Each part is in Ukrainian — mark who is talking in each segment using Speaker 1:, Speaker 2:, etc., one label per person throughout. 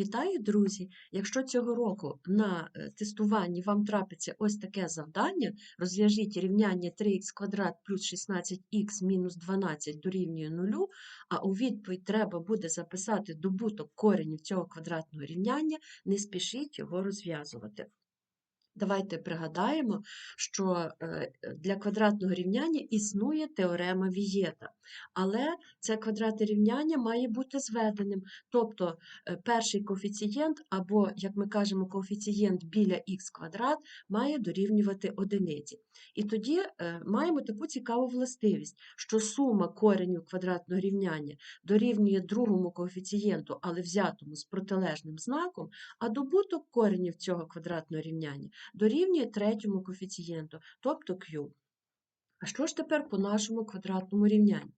Speaker 1: Вітаю, друзі! Якщо цього року на е, тестуванні вам трапиться ось таке завдання, розв'яжіть рівняння 3х квадрат плюс 16х мінус 12 дорівнює 0, а у відповідь треба буде записати добуток коренів цього квадратного рівняння, не спішіть його розв'язувати. Давайте пригадаємо, що е, для квадратного рівняння існує теорема Вієта, але це квадратне рівняння має бути зведеним, тобто е, перший коефіцієнт, або, як ми кажемо, коефіцієнт біля х квадрат має дорівнювати одиниці. І тоді е, маємо таку цікаву властивість, що сума коренів квадратного рівняння дорівнює другому коефіцієнту, але взятому з протилежним знаком, а добуток коренів цього квадратного рівняння дорівнює третьому коефіцієнту, тобто q. А що ж тепер по нашому квадратному рівнянню?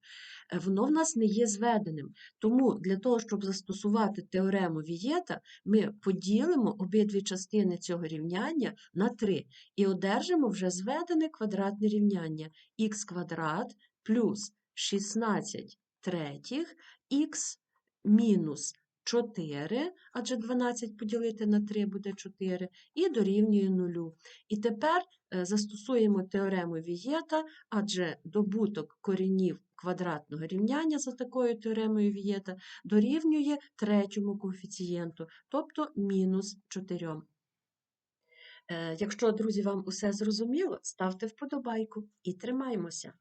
Speaker 1: Е, Воно в нас не є зведеним, тому для того, щоб застосувати теорему Вієта, ми поділимо обидві частини цього рівняння на 3 і одержимо вже зведене квадратне рівняння х квадрат плюс 16 третіх х мінус 4, адже 12 поділити на 3 буде 4, і дорівнює 0. І тепер е, застосуємо теорему Вієта, адже добуток коренів квадратного рівняння за такою теоремою Вієта дорівнює третьому коефіцієнту, тобто мінус 4. Е, Якщо, друзі, вам усе зрозуміло, ставте вподобайку і тримаймося.